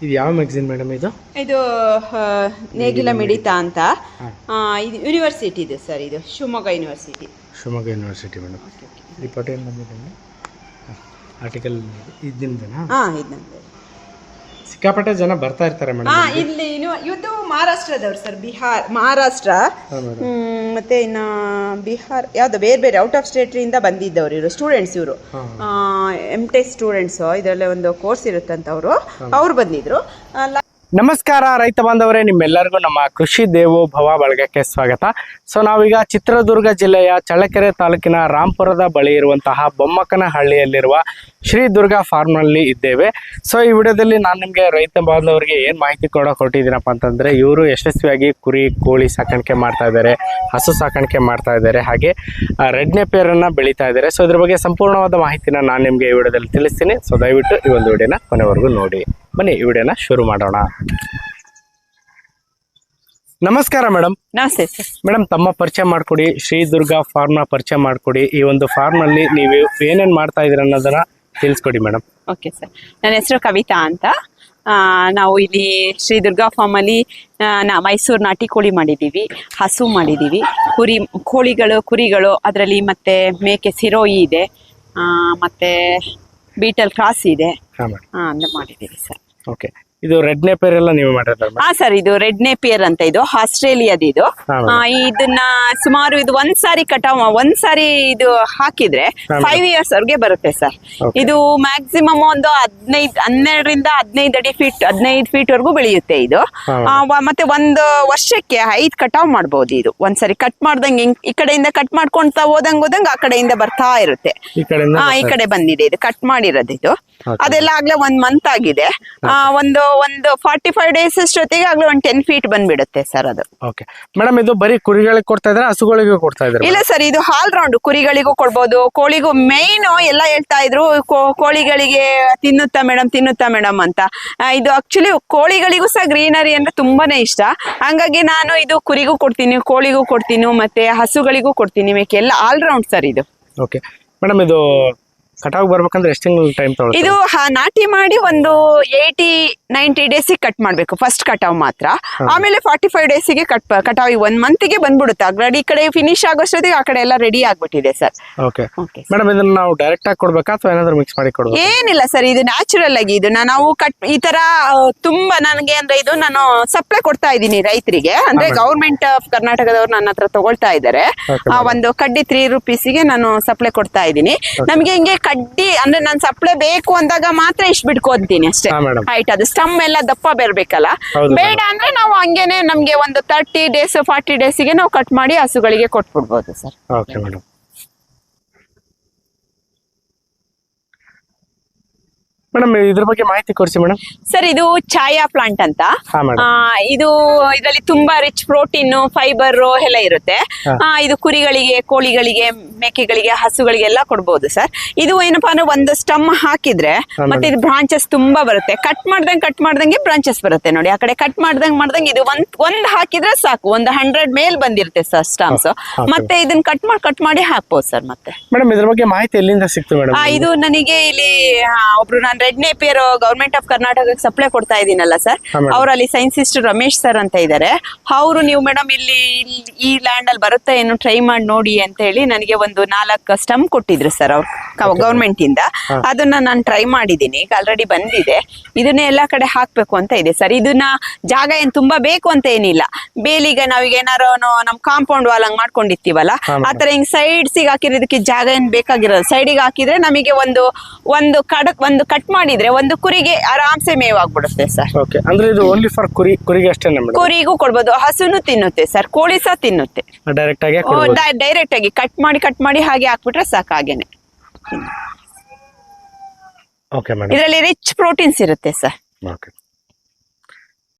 ಇದು ಯಾವ magazine madam ಇದು? ಇದು ನೇಗಿಲ ಮಿಡಿತ ಅಂತ. ಇದು ಯೂನಿವರ್ಸಿಟಿ ಇದು ಸರ್ ಇದು Shivamogga university Shivamogga university madam ಈ ಪಟ ಏನು ಬಂದಿದೆ ಆರ್ಟಿಕಲ್ ಇದ್ದಿಂದನಾ ಹಾ ಇದು. ಸಿಕ್ಕಾಪಟ್ಟೆ ಜನ ಬರ್ತಾ ಇರ್ತಾರೆ ಹಾ ಮೇಡಮ್ ಇಲ್ಲಿ ಇನ್ನು ಇದು ಮಹಾರಾಷ್ಟ್ರದವ್ರು ಸರ್ ಬಿಹಾರ್ ಮಹಾರಾಷ್ಟ್ರ. ಹ್ಮ್, ಮತ್ತೆ ಇನ್ನ ಬಿಹಾರ್ ಯಾವ್ದು ಬೇರೆ ಬೇರೆ ಔಟ್ ಆಫ್ ಸ್ಟೇಟ್ ಇಂದ ಬಂದಿದ್ದವ್ರು ಇವರು ಸ್ಟೂಡೆಂಟ್ಸ್ ಇವರು. ಎಂ ಟೆಕ್ ಸ್ಟೂಡೆಂಟ್ಸ್ ಇದರಲ್ಲಿ ಒಂದು ಕೋರ್ಸ್ ಇರುತ್ತಂತ ಅವರು. ಅವ್ರು ಬಂದಿದ್ರು. ಆ, ನಮಸ್ಕಾರ ರೈತ ಬಾಂಧವರೇ, ನಿಮ್ಮೆಲ್ಲರಿಗೂ ನಮ್ಮ ಕೃಷಿ ದೇವೋಭವ ಬಳಗಕ್ಕೆ ಸ್ವಾಗತ. ಸೊ ನಾವೀಗ ಚಿತ್ರದುರ್ಗ ಜಿಲ್ಲೆಯ ಚಳ್ಳಕೆರೆ ತಾಲೂಕಿನ ರಾಂಪುರದ ಬಳಿ ಇರುವಂತಹ ಬೊಮ್ಮಕ್ಕನಹಳ್ಳಿಯಲ್ಲಿರುವ ಶ್ರೀ ದುರ್ಗಾ ಫಾರ್ಮ್ನಲ್ಲಿ ಇದ್ದೇವೆ. ಸೊ ಈ ವಿಡಿಯೋದಲ್ಲಿ ನಾನು ನಿಮಗೆ ರೈತ ಬಾಂಧವರಿಗೆ ಏನು ಮಾಹಿತಿ ಕೊಡೋ ಕೊಟ್ಟಿದ್ದೀನಪ್ಪ ಅಂತಂದರೆ, ಇವರು ಯಶಸ್ವಿಯಾಗಿ ಕುರಿ, ಕೋಳಿ ಸಾಕಾಣಿಕೆ ಮಾಡ್ತಾ ಇದ್ದಾರೆ, ಹಸು ಸಾಕಾಣಿಕೆ ಮಾಡ್ತಾ ಇದ್ದಾರೆ, ಹಾಗೆ ರೆಡ್ನೆ ಪೇರನ್ನು ಬೆಳೀತಾ ಇದ್ದಾರೆ. ಸೊ ಇದ್ರ ಬಗ್ಗೆ ಸಂಪೂರ್ಣವಾದ ಮಾಹಿತಿನ ನಾನು ನಿಮಗೆ ಈ ವಿಡಿಯೋದಲ್ಲಿ ತಿಳಿಸ್ತೀನಿ. ಸೊ ದಯವಿಟ್ಟು ಈ ಒಂದು ವಿಡಿಯೋನ ಕೊನೆವರೆಗೂ ನೋಡಿ. ಬನ್ನಿ ಈ ವಿಡಿಯೋನ ಶುರು ಮಾಡೋಣ. ನಮಸ್ಕಾರ ಮೇಡಮ್ ನಮಸ್ತೆ ಸರ್. ಮೇಡಮ್ ತಮ್ಮ ಪರಿಚಯ ಮಾಡಿಕೊಡಿ ಶ್ರೀ ದುರ್ಗಾ ಫಾರ್ಮ್ನ ಪರಿಚಯ ಮಾಡಿಕೊಡಿ. ಈ ಒಂದು ಫಾರ್ಮ್ ಅಲ್ಲಿ ನೀವು ಏನೇನು ಮಾಡ್ತಾ ಇದ್ದೀರ ಅನ್ನೋದನ್ನ ತಿಳಿಸ್ಕೊಡಿ ಮೇಡಮ್ ಓಕೆ ಸರ್. ನನ್ನ ಹೆಸರು ಕವಿತಾ ಅಂತ. ಆ, ನಾವು ಇಲ್ಲಿ ಶ್ರೀ ದುರ್ಗಾ ಫಾರ್ಮಲ್ಲಿ ನಾ ಮೈಸೂರು ನಾಟಿ ಕೋಳಿ ಮಾಡಿದ್ದೀವಿ. ಹಸು ಮಾಡಿದ್ದೀವಿ. ಕುರಿ ಕೋಳಿಗಳು ಕುರಿಗಳು ಅದರಲ್ಲಿ ಮತ್ತೆ ಮೇಕೆ ಸಿರೋಯಿ ಇದೆ. ಆ, ಮತ್ತೆ ಬೀಟಲ್ ಕ್ರಾಸ್ ಇದೆ. ಹಾಂ ಮೇಡಮ್ ಆ, ಮಾಡಿದ್ದೀವಿ ಸರ್. ಓಕೆ ಇದು ರೆಡ್ ನೇಪಿಯರ್ ಎಲ್ಲ ನೀವು ಮಾಡಿರ್ತಾರೆ ಹಾ ಸರ್ ಇದು ರೆಡ್ ನೇಪಿಯರ್ ಅಂತ ಇದು ಆಸ್ಟ್ರೇಲಿಯಾದ ಇದು. ಆ, ಇದನ್ನ ಸುಮಾರು ಇದು ಒಂದ್ ಸಾರಿ ಕಟಾವ್ ಒಂದ್ ಸಾರಿ ಇದು ಹಾಕಿದ್ರೆ ಫೈವ್ ಇಯರ್ಸ್ ಅವ್ರಿಗೆ ಬರುತ್ತೆ ಸರ್. ಇದು ಮ್ಯಾಕ್ಸಿಮಮ್ ಒಂದು ಹದಿನೈದು ಹನ್ನೆರಡರಿಂದ ಹದಿನೈದು ಅಡಿ ಫೀಟ್ ಹದಿನೈದು ಫೀಟ್ ವರೆಗೂ ಬೆಳೆಯುತ್ತೆ ಇದು. ಆ, ವ- ಮತ್ತೆ ಒಂದು ವರ್ಷಕ್ಕೆ ಐದ್ ಕಟಾವ್ ಮಾಡ್ಬೋದು ಇದು. ಒಂದ್ ಸಾರಿ ಕಟ್ ಮಾಡ್ದಂಗೆ ಹಿಂಗ್ ಈ ಕಡೆಯಿಂದ ಕಟ್ ಮಾಡ್ಕೊಂತ ಹೋದಂಗ್ ಹೋದಂಗ್ ಆ ಕಡೆಯಿಂದ ಬರ್ತಾ ಇರುತ್ತೆ. ಈ ಕಡೆಯಿಂದ ಹಾ ಈ ಕಡೆ ಬಂದಿದೆ ಇದು ಕಟ್ ಮಾಡಿರೋದು ಇದು. ಅದೆಲ್ಲ ಆಗ್ಲೇ ಒಂದ್ ಮಂತ್ ಆಗಿದೆ. ಆ, ಒಂದು ಒಂದು ಫಾರ್ಟಿ ಫೈವ್ ಡೇಸ್ ಅಷ್ಟೊತ್ತಿಗೆ ಆಗ್ಲೇ ಒಂದು ಟೆನ್ ಫೀಟ್ ಬಂದ್ಬಿಡುತ್ತೆ ಸರ್ ಅದು. ಓಕೆ ಮೇಡಮ್ ಇದು ಬರೀ ಕುರಿಗಳಿಗೆ ಕೊಡ್ತಾ ಇದ್ರೆ ಹಸುಗಳಿಗೂ ಕೊಡ್ತಾ ಇದ್ರೆ ಇಲ್ಲ ಸರ್ ಇದು ಹಾಲ್ ರೌಂಡ್ ಕುರಿಗಳಿಗೂ ಕೊಡ್ಬೋದು. ಕೋಳಿಗೂ ಮೇನ್ ಎಲ್ಲ ಹೇಳ್ತಾ ಇದ್ರು ಕೋ- ಕೋಳಿಗಳಿಗೆ ತಿನ್ನುತ್ತಾ ಮೇಡಮ್ ತಿನ್ನುತ್ತಾ ಮೇಡಮ್ ಅಂತ. ಆ, ಇದು ಆಕ್ಚುಲಿ ಕೋಳಿಗಳಿಗೂ ಸಹ ಗ್ರೀನರಿ ಅಂದ್ರೆ ತುಂಬಾನೇ ಇಷ್ಟ. ಹಂಗಾಗಿ ನಾನು ಇದು ಕುರಿಗೂ ಕೊಡ್ತೀನಿ ಕೋಳಿಗೂ ಕೊಡ್ತೀನಿ ಮತ್ತೆ ಹಸುಗಳಿಗೂ ಕೊಡ್ತೀನಿ ಮೇಕೆ ಎಲ್ಲ ಆಲ್ ರೌಂಡ್ ಸರ್ ಇದು. ಓಕೆ ಮೇಡಮ್ ಇದು ಕಟಾವ್ ಬರ್ಬೇಕಂದ್ರೆ ಎಷ್ಟು ತಿಂಗಳು ಟೈಮ್ ತಗೊಳ್ಳುತ್ತೆ ಇದು ಹ- ನಾಟಿ ಮಾಡಿ ಒಂದು ಏಯ್ಟಿ ನೈಂಟಿ ಡೇಸಿಗೆ ಕಟ್ ಮಾಡಬೇಕು ಫಸ್ಟ್ ಕಟಾವ್ ಮಾತ್ರ. ಆಮೇಲೆ ಫಾರ್ಟಿ ಫೈವ್ ಡೇಸಿಗೆ ಕಟ್ ಕಟಾವ್ ಒಂದ್ ಮಂತಿಗೆ ಬಂದ್ಬಿಡುತ್ತೆ. ಅಗ್ರಡಿ ಈ ಕಡೆ ಫಿನಿಶ್ ಆಗೋಷ್ಟೊತ್ತಿಗೆ ಆ ಕಡೆ ಎಲ್ಲ ರೆಡಿ ಆಗ್ಬಿಟ್ಟಿದೆ ಸರ್ ಓಕೆ ಓಕೆ ಮೇಡಮ್ ಇದನ್ನ ನಾವು ಡೈರೆಕ್ಟ್ ಆಗಿ ಕೊಡ್ಬೇಕಾ ಅಥವಾ ಏನಾದ್ರು ಮಿಕ್ಸ್ ಮಾಡಿ ಕೊಡ್ಬೇಕಾ? ಏನಿಲ್ಲ ಸರ್ ಇದು ನ್ಯಾಚುರಲ್ ಆಗಿ ಇದು. ನಾವು ಕಟ್ ಈ ತರ ಆ, ತುಂಬಾ ನನಗೆ ಅಂದ್ರೆ ಇದು ನಾನು ಸಪ್ಲೈ ಕೊಡ್ತಾ ಇದ್ದೀನಿ ರೈತರಿಗೆ. ಅಂದ್ರೆ ಗೌರ್ಮೆಂಟ್ ಆಫ್ ಕರ್ನಾಟಕದವ್ರು ನನ್ನ ಹತ್ರ ತಗೊಳ್ತಾ ಇದ್ದಾರೆ Okay, ಆ, ಒಂದು ಕಡ್ಡಿ ತ್ರೀ ರುಪೀಸಿಗೆ ನಾನು ಸಪ್ಲೈ ಕೊಡ್ತಾ ಇದ್ದೀನಿ. ನಮಗೆ ಹಿಂಗೆ ಕಡ್ಡಿ ಅಂದ್ರೆ ನಾನು ಸಪ್ಲೈ ಬೇಕು ಅಂದಾಗ ಮಾತ್ರ ಇಷ್ಟು ಬಿಟ್ಕೊಂತೀನಿ ಅಷ್ಟೇ. ಹೈಟ್ ಅದು. ಸ್ಟಮ್ ಎಲ್ಲ ದಪ್ಪ ಬರ್ಬೇಕಲ್ಲ. ಬೇಡ ಅಂದ್ರೆ ನಾವು ಹಂಗೇನೆ ನಮ್ಗೆ ಒಂದು ತರ್ಟಿ ಡೇಸ್ ಫಾರ್ಟಿ ಡೇಸಿಗೆ ನಾವು ಕಟ್ ಮಾಡಿ ಹಸುಗಳಿಗೆ ಕೊಟ್ಬಿಡ್ಬೋದು ಸರ್ ಓಕೆ ಮೇಡಮ್ ಮೇಡಮ್ ಇದ್ರ ಬಗ್ಗೆ ಮಾಹಿತಿ ಕೊಡ್ಸಿ ಮೇಡಮ್. ಸರ್ ಇದು ಛಾಯಾ ಪ್ಲಾಂಟ್ ಅಂತ. ಹಾ ಆ, ಇದು ಇದರಲ್ಲಿ ತುಂಬಾ ರಿಚ್ ಪ್ರೋಟೀನ್ ಫೈಬರ್ ಎಲ್ಲ ಇರುತ್ತೆ. ಆ, ಇದು ಕುರಿಗಳಿಗೆ ಕೋಳಿಗಳಿಗೆ ಮೇಕೆಗಳಿಗೆ ಹಸುಗಳಿಗೆ ಎಲ್ಲ ಕೊಡ್ಬೋದು ಸರ್. ಇದು ಏನಪ್ಪಾ ಅಂದ್ರೆ ಒಂದು ಸ್ಟಮ್ ಹಾಕಿದ್ರೆ ಮತ್ತೆ ಇದು ಬ್ರಾಂಚಸ್ ತುಂಬಾ ಬರುತ್ತೆ. ಕಟ್ ಮಾಡ್ದಂಗೆ ಕಟ್ ಮಾಡ್ದಂಗೆ ಬ್ರಾಂಚಸ್ ಬರುತ್ತೆ ನೋಡಿ. ಆ ಕಡೆ ಕಟ್ ಮಾಡ್ದಂಗ್ ಮಾಡ್ದಂಗೆ ಇದು ಒಂದ್ ಒಂದ್ ಹಾಕಿದ್ರೆ ಸಾಕು. ಒಂದು ಹಂಡ್ರೆಡ್ ಮೇಲ್ ಬಂದಿರುತ್ತೆ ಸರ್ ಸ್ಟಾಮ್ಸ್ ಮತ್ತೆ ಇದನ್ನ ಕಟ್ ಮಾಡಿ ಕಟ್ ಮಾಡಿ ಹಾಕ್ಬೋದು ಸರ್ ಮತ್ತೆ. ಮೇಡಮ್ ಇದ್ರ ಬಗ್ಗೆ ಮಾಹಿತಿ ಎಲ್ಲಿಂದ ಸಿಕ್ತು ಮೇಡಮ್ ಆ, ಇದು ನನಗೆ ಇಲ್ಲಿ ಆ, ಒಬ್ರು ನಾನು ರೆಡ್ ನೇಪಿಯರ್ ಗವರ್ಮೆಂಟ್ ಆಫ್ ಕರ್ನಾಟಕಕ್ಕೆ ಸಪ್ಲೈ ಕೊಡ್ತಾ ಇದ್ದೀನಲ್ಲ ಸರ್ ಅವರಲ್ಲಿ ಸೈನ್ಸಿಸ್ಟ್ ರಮೇಶ್ ಸರ್ ಅಂತ ಇದ್ದಾರೆ ಅವರು ನೀವು ಮೇಡಮ್ ಇಲ್ಲಿ ಇಲ್ಲಿ ಈ ಲ್ಯಾಂಡ್ ಅಲ್ಲಿ ಬರುತ್ತೆ ಏನು ಟ್ರೈ ಮಾಡಿ ನೋಡಿ ಅಂತ ಹೇಳಿ ನನಗೆ ಒಂದು ನಾಲ್ಕು ಸ್ಟಮ್ ಕೊಟ್ಟಿದ್ರು ಸರ್ ಅವ್ರು. ಗೌರ್ಮೆಂಟ್ ಇಂದ. ಅದನ್ನ ನಾನು ಟ್ರೈ ಮಾಡಿದ್ದೀನಿ ಈಗ ಆಲ್ರೆಡಿ ಬಂದಿದೆ. ಇದನ್ನ ಎಲ್ಲಾ ಕಡೆ ಹಾಕ್ಬೇಕು ಅಂತ ಇದೆ. ಸರ್ ಇದನ್ನ ಜಾಗ ಏನ್ ತುಂಬಾ ಬೇಕು ಅಂತ ಏನಿಲ್ಲ. ಬೇಲಿಗೆ ನಾವೀಗ ಏನಾರು ನಮ್ ಕಾಂಪೌಂಡ್ ವಾಲ್ ಹಂಗ್ ಮಾಡ್ಕೊಂಡಿರ್ತೀವಲ್ಲ. ಆತರ ಹಿಂಗ್ ಸೈಡ್ಸ್ ಹಾಕಿರೋದಕ್ಕೆ ಜಾಗ ಏನ್ ಬೇಕಾಗಿರೋದು? ಸೈಡಿಗೆ ಹಾಕಿದ್ರೆ ನಮಗೆ ಒಂದು ಒಂದು ಕಡ ಒಂದು ಕಟ್ ಮಾಡಿದ್ರೆ ಒಂದು ಕುರಿಗೆ ಆರಾಮ್ಸೆ ಮೇವಾಗ್ಬಿಡುತ್ತೆ ಸರ್. ಅಂದ್ರೆ ಇದು ಓನ್ಲಿ ಫಾರ್ ಕುರಿ ಕುರಿಗೆ ಅಷ್ಟೇ ಕುರಿಗೂ ಕೊಡ್ಬೋದು. ಹಸುನು ತಿನ್ನುತ್ತೆ ಸರ್. ಕೋಳಿ ಸಹ ತಿನ್ನುತ್ತೆ. ಡೈರೆಕ್ಟ್ ಆಗಿ ಕೊಡ್ಬೋದು. ಡೈರೆಕ್ಟ್ ಆಗಿ ಕಟ್ ಮಾಡಿ ಕಟ್ ಮಾಡಿ ಹಾಗೆ ಹಾಕ್ಬಿಟ್ರೆ ಸಾಕು ಹಾಗೇನೆ ಓಕೆ ಮೇಡಮ್ ಇದರಲ್ಲಿ ರಿಚ್ ಪ್ರೋಟೀನ್ಸ್ ಇರುತ್ತೆ ಸರ್ ಓಕೆ